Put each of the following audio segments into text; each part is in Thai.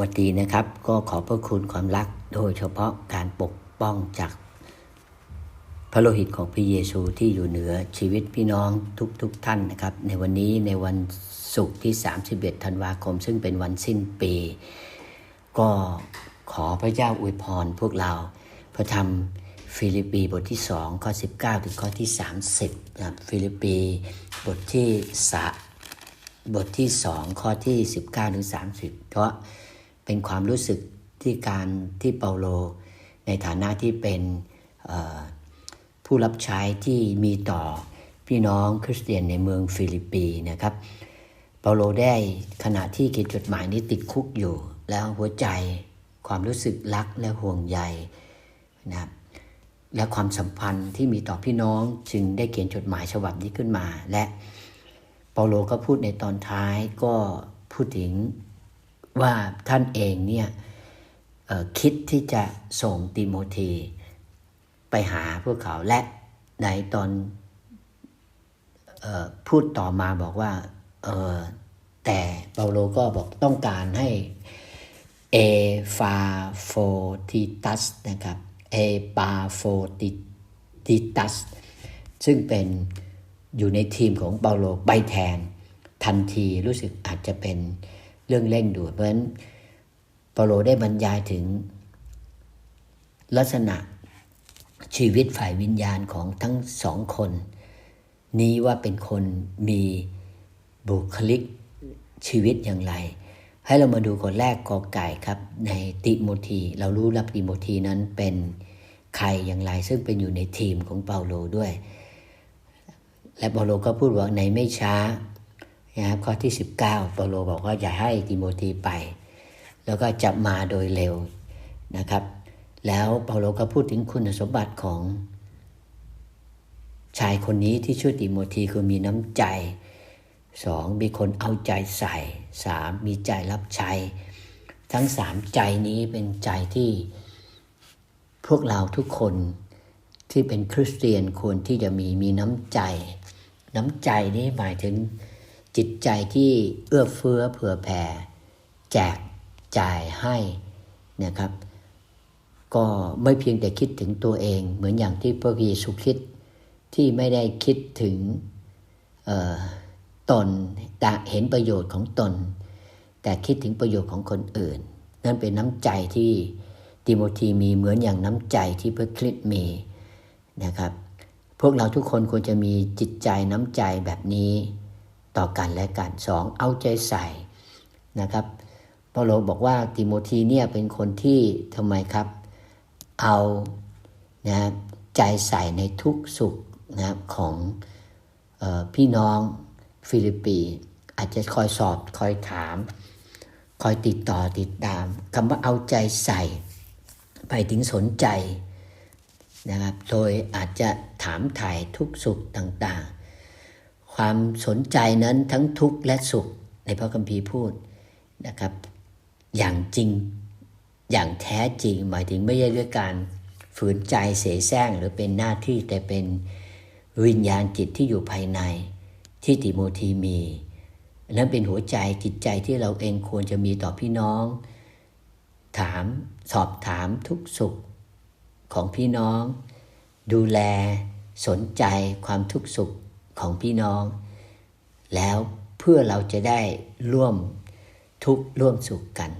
วัสดีนะครับ ก็ขอพระคุณความรักโดยเฉพาะการปกป้องจากพระโลหิตของพระเยซูที่อยู่เหนือชีวิตพี่น้องทุกๆทท่านนะครับ ในวันนี้ในวันศุกร์ที่ 31 ธันวาคม ซึ่งเป็นวันสิ้นปี ก็ขอพระเจ้าอวยพรพวกเรา พระธรรมฟิลิปปีบทที่ 2 ข้อ 19 ถึงข้อที่ 30นะครับฟิลิปปีบทที่สะบทที่ 2 ข้อที่ 19 ถึง 30 เพราะ เป็นความรู้สึกที่การที่เปาโล ในฐานะที่เป็นผู้รับใช้ที่มีต่อพี่น้องคริสเตียนในเมืองฟิลิปปีนะครับ เปาโลได้ขณะที่เขียนจดหมายนี้ติดคุกอยู่ แล้วหัวใจความรู้สึกรักและห่วงใยนะครับและความสัมพันธ์ที่มีต่อพี่น้องจึงได้เขียนจดหมายฉบับนี้ขึ้นมา และเปาโลก็พูดในตอนท้ายก็พูดถึง ว่าท่านเองเนี่ยคิดที่จะส่งติโมธีไปหาพวกเขาและในตอนออพูดต่อมาบอกว่าแต่เปาโลก็บอกต้องการให้เอฟาโฟติตัสนะครับเอปาโฟติตัสซึ่งเป็นอยู่ในทีมของเปาโลไปแทนทันทีรู้สึกอาจจะเป็น เรื่องเร่งด่วนเพราะฉะนั้นเปาโลได้บรรยายถึงลักษณะชีวิตฝ่ายวิญญาณของทั้งสองคน นี้ว่าเป็นคนมีบุคลิกชีวิตอย่างไร ให้เรามาดูคนแรกกอไก่ครับ ในติโมธีเรารู้รับติโมธีนั้นเป็นใครอย่างไรซึ่งเป็นอยู่ในทีมของเปาโลด้วย และเปาโลก็พูดว่าในไม่ช้า นะครับข้อที่ 19เปาโลบอกว่าอย่าให้ติโมธีไป แล้วก็จะมาโดยเร็วนะครับ แล้วเปาโลก็พูดถึงคุณสมบัติของ ชายคนนี้ที่ชื่อติโมธีคือมีน้ำใจสองมีคนเอาใจใส่สามมีใจรับใช้ ทั้งสามใจนี้เป็นใจที่พวกเราทุกคนที่เป็นคริสเตียนควรที่จะมีมีน้ำใจ น้ำใจนี้หมายถึง จิตใจที่เอื้อเฟื้อเผื่อแผ่ แจกจ่ายให้นะครับ ก็ไม่เพียงแต่คิดถึงตัวเอง เหมือนอย่างที่พระเยซูคริสต์ที่ไม่ได้คิดถึงตนแต่เห็นประโยชน์ของตน แต่คิดถึงประโยชน์ของคนอื่น นั่นเป็นน้ำใจที่ติโมธีมีเหมือนอย่างน้ำใจที่พระคริสต์มีนะครับ พวกเราทุกคนควรจะมีจิตใจน้ำใจแบบนี้ ต่อกันและกันสองเอาใจใส่นะครับเปาโลบอกว่าติโมธีเนี่ยเป็นคนที่ทำไมครับ เอานะใจใส่ในทุกสุขนะครับของออพี่น้องฟิลิปปี อาจจะคอยสอบคอยถาม คอยติดต่อติดตามคำว่าเอาใจใส่ ไปถึงสนใจนะครับโดยอาจจะถามถ่ายทุกสุขต่างๆ ความสนใจนั้นทั้งทุกข์และสุขในพระคัมภีร์พูดนะครับ อย่างจริงอย่างแท้จริง หมายถึงไม่ใช่ด้วยการฝืนใจเสแสร้งหรือเป็นหน้าที่แต่เป็นวิญญาณจิตที่อยู่ภายในที่ติโมธีมีนั้นเป็นหัวใจจิตใจที่เราเองควรจะมีต่อพี่น้อง ถามสอบถามทุกสุขของพี่น้อง ดูแลสนใจความทุกสุข ของพี่น้อง แล้วเพื่อเราจะได้ร่วมทุกข์ร่วมสุขกัน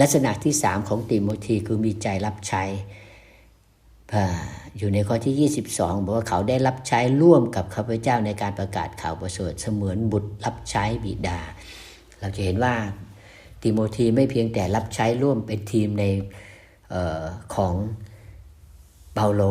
ลักษณะที่สามของติโมธีคือมีใจรับใช้อยู่ในข้อที่ 22 บอกว่าเขาได้รับใช้ร่วมกับข้าพเจ้าในการประกาศข่าวประเสริฐเสมือนบุตรรับใช้บิดา เราจะเห็นว่าติโมธีไม่เพียงแต่รับใช้ร่วมเป็นทีมในออของเปาโล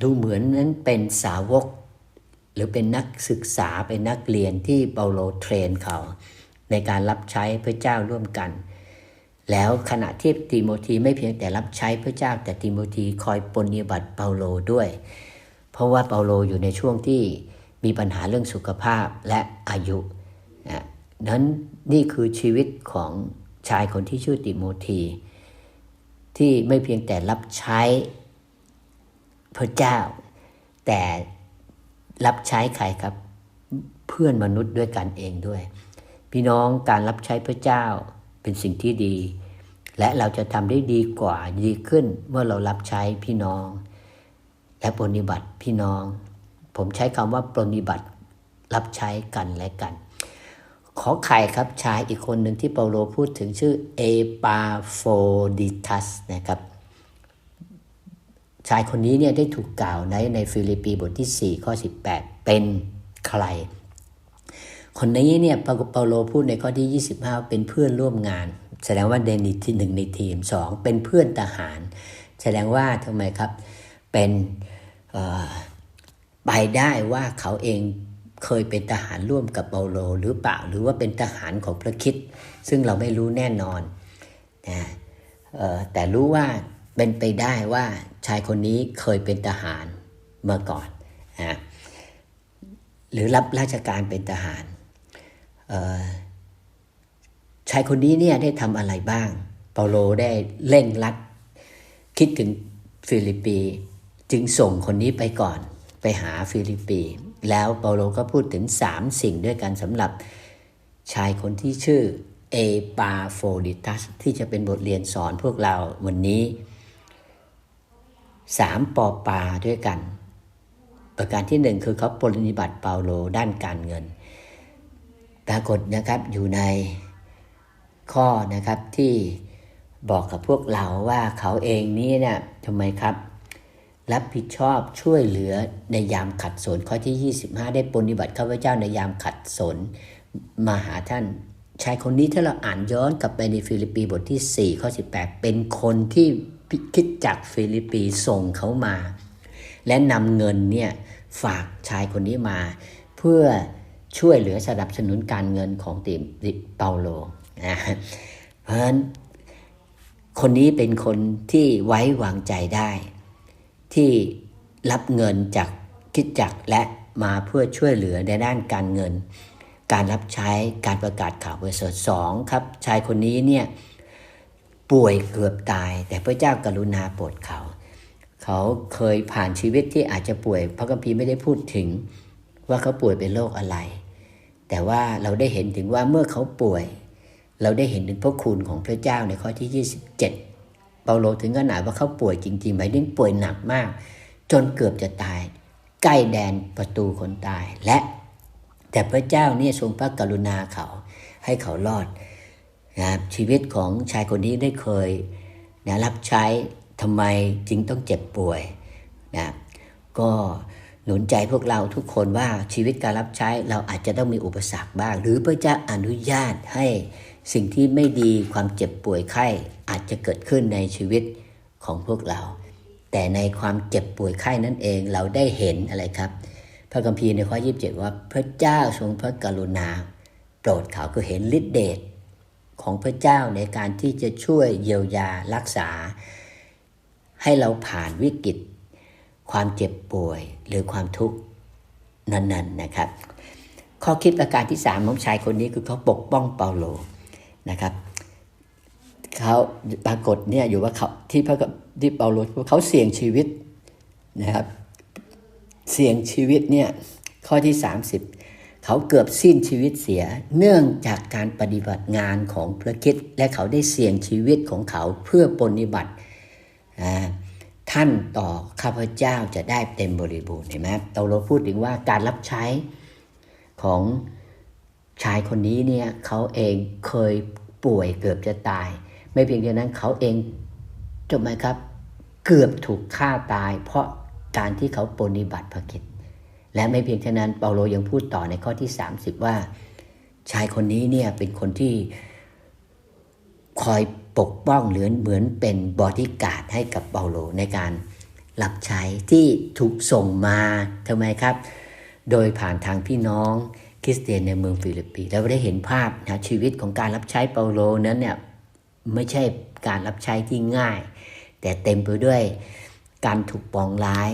ดูเหมือนนั้นเป็นสาวก หรือเป็นนักศึกษาเป็นนักเรียนที่เปาโลเทรนเขา ในการรับใช้พระเจ้าร่วมกัน แล้วขณะที่ติโมธีไม่เพียงแต่รับใช้พระเจ้า แต่ติโมธีคอยปฏิบัติเปาโลด้วย เพราะว่าเปาโลอยู่ในช่วงที่มีปัญหาเรื่องสุขภาพและอายุนั้นนี่คือชีวิตของชายคนที่ชื่อติโมธีที่ไม่เพียงแต่รับใช้ พระเจ้า แต่รับใช้ใครครับเพื่อนมนุษย์ด้วยกันเองด้วย พี่น้องการรับใช้พระเจ้าเป็นสิ่งที่ดี และเราจะทำได้ดีกว่าดีขึ้นเมื่อเรารับใช้พี่น้อง และปฏิบัติพี่น้อง ผมใช้คำว่าปฏิบัติรับใช้กันและกัน ขอไข่ครับชายอีกคนหนึ่งที่เปาโลพูดถึงชื่อเอปาโฟดิทัสนะครับ ชายคนนี้เนี่ยได้ถูกกล่าวในในฟิลิปปีบทที่ 4 ข้อ 18 เป็นใคร คนนี้เนี่ยเปาโลพูดในข้อที่ 25 เป็นเพื่อนร่วมงาน แสดงว่าในที่หนึ่งในทีม 2 เป็นเพื่อนทหาร แสดงว่าทำไมครับเป็นไปได้ว่าเขาเองเคยเป็นทหารร่วมกับเปาโลหรือเปล่าหรือว่าเป็นทหารของพระคิดซึ่งเราไม่รู้แน่นอนนะแต่รู้ว่า เป็นไปได้ว่าชายคนนี้เคยเป็นทหารเมื่อก่อนนะหรือรับราชการเป็นทหารชายคนนี้เนี่ยได้ทำอะไรบ้าง เปาโลได้เร่งรัด คิดถึงฟิลิปปีจึงส่งคนนี้ไปก่อนไปหาฟิลิปปี แล้วเปาโลก็พูดถึงสามสิ่งด้วยกันสำหรับชายคนที่ชื่อเอปาโฟดิตัสที่จะเป็นบทเรียนสอนพวกเราวันนี้ สามปอปาด้วยกัน ประการที่หนึ่งคือเขาปฏิบัติเปาโลด้านการเงิน ปรากฏนะครับอยู่ในข้อนะครับที่บอกกับพวกเราว่าเขาเองนี้เนี่ยทำไมครับ รับผิดชอบช่วยเหลือในยามขัดสนข้อที่ 25 ได้ปฏิบัติข้าพเจ้าในยามขัดสนมาหาท่านชายคนนี้ถ้าเราอ่านย้อนกลับไปในฟิลิปปีบทที่ 4 ข้อ 18 เป็นคนที่ คิดจากฟิลิปปีส่งเขามา และนำเงินเนี่ยฝากชายคนนี้มา เพื่อช่วยเหลือสนับสนุนการเงินของติมเปาโลนะเพราะฉะนั้นคนนี้เป็นคนที่ไว้วางใจได้ ที่รับเงินจากคิดจักและมาเพื่อช่วยเหลือในด้านการเงิน การรับใช้การประกาศข่าวเบอร์สดสองครับ ชายคนนี้เนี่ย ป่วยเกือบตาย แต่พระเจ้ากรุณาโปรดเขา เขาเคยผ่านชีวิตที่อาจจะป่วย พระคัมภีร์ไม่ได้พูดถึงว่าเขาป่วยเป็นโรคอะไร แต่ว่าเราได้เห็นถึงว่าเมื่อเขาป่วย เราได้เห็นถึงพระคุณของพระเจ้าในข้อที่ 27 เปาโลถึงขนาดว่าเขาป่วยจริงๆหมายถึงป่วยหนักมาก จนเกือบจะตาย ใกล้แดนประตูคนตายและ แต่พระเจ้าเนี่ยทรงพระกรุณาเขาให้เขารอด นะชีวิตของชายคนนี้ได้เคยนะรับใช้ทำไมจึงต้องเจ็บป่วยนะก็หนุนใจพวกเราทุกคนว่าชีวิตการรับใช้เราอาจจะต้องมีอุปสรรคบ้าง หรือพระเจ้าอนุญาตให้สิ่งที่ไม่ดีความเจ็บป่วยไข้อาจจะเกิดขึ้นในชีวิตของพวกเรา แต่ในความเจ็บป่วยไข้นั่นเองเราได้เห็นอะไรครับ พระคัมภีร์ในข้อ 27 ว่าพระเจ้าทรงพระกรุณา โปรดเขาคือเห็นฤทธิเดช ของพระเจ้าในการที่จะช่วยเยียวยารักษา ให้เราผ่านวิกฤต ความเจ็บป่วยหรือความทุกข์นั้นๆนะครับ ข้อคิดประการที่สามของชายคนนี้คือเขาปกป้องเปาโลนะครับเขาปรากฏเนี่ยอยู่ว่าเขาที่พระที่เปาโลเขาเสี่ยงชีวิตนะครับ เสี่ยงชีวิตเนี่ยข้อที่ 30 เขาเกือบสิ้นชีวิตเสียเนื่องจากการปฏิบัติงานของพระคิดและเขาได้เสี่ยงชีวิตของเขาเพื่อปฏิบัติท่านต่อข้าพเจ้าจะได้เต็มบริบูรณ์เห็นไหมเราเรพูดถึงว่าการรับใช้ของชายคนนี้เนี่ยเขาเองเคยป่วยเกือบจะตาย ไม่เพียงแค่นั้นเขาเองจบไหมครับ เกือบถูกฆ่าตาย เพราะการที่เขาปฏิบัติพระคิด และไม่เพียงแค่านั้นเปาโลยังพูดต่อในข้อที่ 30 ว่า ชายคนนี้เนี่ยเป็นคนที่คอยปกป้องหรือเหมือนเป็นบอดี้การ์ดให้กับเปาโลในการรับใช้ที่ถูกส่งมาทำไมครับ โดยผ่านทางพี่น้องคริสเตียนในเมืองฟิลิปปีเราได้เห็นภาพนะชีวิตของการรับใช้เปาโลนั้นเนี่ยไม่ใช่การรับใช้ที่ง่าย แต่เต็มไปด้วยการถูกปองร้าย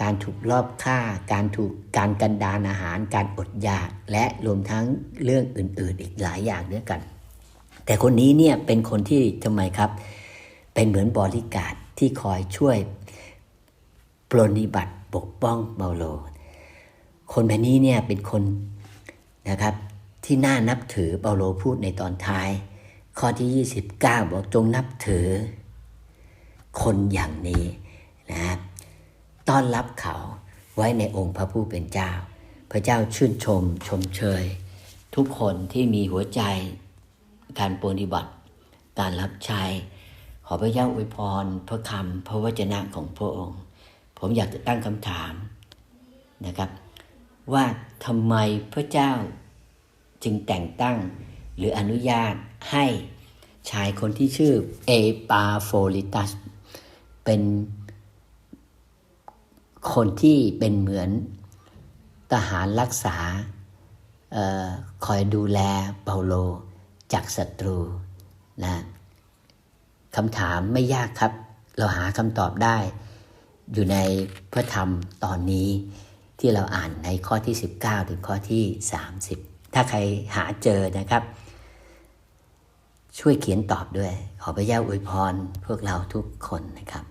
การถูกลอบฆ่า การถูกการกันดานอาหาร การอดอยาก และรวมทั้งเรื่องอื่น ๆ อีกหลายอย่างด้วยกัน แต่คนนี้เนี่ยเป็นคนที่ทำไมครับ เป็นเหมือนบริการที่คอยช่วยปรนิบัติปกป้องเบาโล คนแบบนี้เนี่ยเป็นคนนะครับที่น่านับถือเปาโลพูดในตอนท้าย ข้อที่ 29 บอกจงนับถือ คนอย่างนี้ ต้อนรับเขาไว้ในองค์พระผู้เป็นเจ้า พระเจ้าชื่นชม ชมเชย ทุกคนที่มีหัวใจ การปฏิบัติ การรับใช้ ขอพระเจ้าอวยพร พระคำพระวจนะของพระองค์ ผมอยากจะตั้งคำถามนะครับ ว่าทำไมพระเจ้าจึงแต่งตั้งหรืออนุญาตให้ชายคนที่ชื่อเอปาโฟลิตัสเป็น คนที่เป็นเหมือนทหารรักษาออคอยดูแลเปาโลจากศัตรูนะคำถามไม่ยากครับ เราหาคำตอบได้ อยู่ในพระธรรมตอนนี้ที่เราอ่านในข้อที่ 19 ถึงข้อที่ 30 ถ้าใครหาเจอนะครับ ช่วยเขียนตอบด้วย ขอพระเจ้าอวยพรพวกเราทุกคนนะครับ